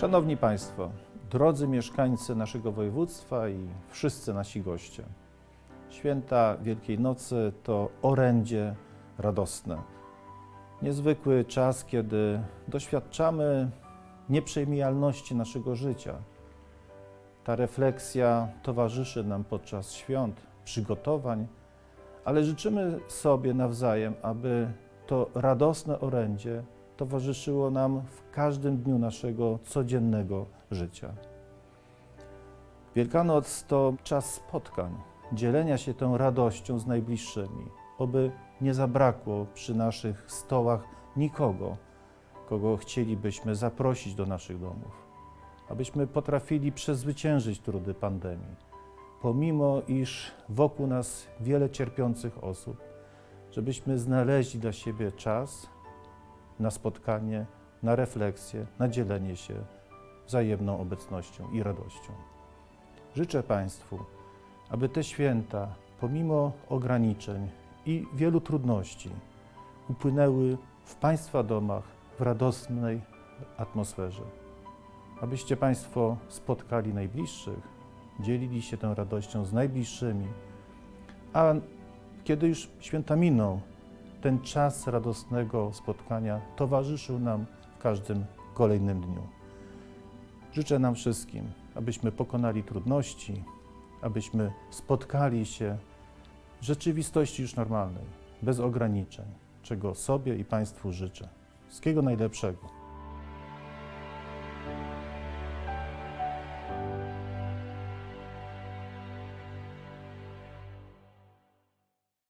Szanowni Państwo, drodzy mieszkańcy naszego województwa i wszyscy nasi goście. Święta Wielkiej Nocy to orędzie radosne. Niezwykły czas, kiedy doświadczamy nieprzemijalności naszego życia. Ta refleksja towarzyszy nam podczas świąt, przygotowań, ale życzymy sobie nawzajem, aby to radosne orędzie towarzyszyło nam w każdym dniu naszego codziennego życia. Wielkanoc to czas spotkań, dzielenia się tą radością z najbliższymi, oby nie zabrakło przy naszych stołach nikogo, kogo chcielibyśmy zaprosić do naszych domów, abyśmy potrafili przezwyciężyć trudy pandemii, pomimo iż wokół nas wiele cierpiących osób, żebyśmy znaleźli dla siebie czas na spotkanie, na refleksję, na dzielenie się wzajemną obecnością i radością. Życzę Państwu, aby te święta, pomimo ograniczeń i wielu trudności, upłynęły w Państwa domach w radosnej atmosferze. Abyście Państwo spotkali najbliższych, dzielili się tą radością z najbliższymi, a kiedy już święta miną, ten czas radosnego spotkania towarzyszył nam w każdym kolejnym dniu. Życzę nam wszystkim, abyśmy pokonali trudności, abyśmy spotkali się w rzeczywistości już normalnej, bez ograniczeń, czego sobie i Państwu życzę. Wszystkiego najlepszego.